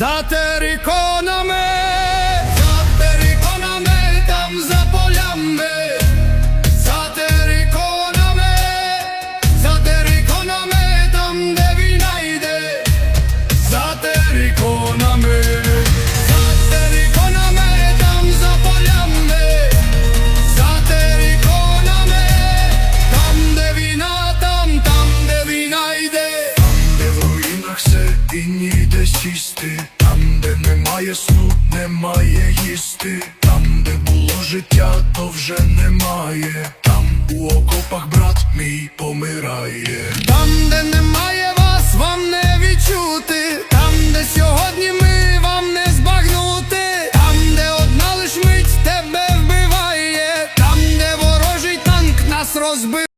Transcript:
за териконами, за териконами, там за полями. і ніде сісти, там, де немає сну, немає їсти, там, де було життя, то вже немає, там у окопах брат мій помирає. Там, де немає вас, вам не відчути, там, де сьогодні ми вам не збагнути, там, де одна лиш мить тебе вбиває, там, де ворожий танк нас розбив.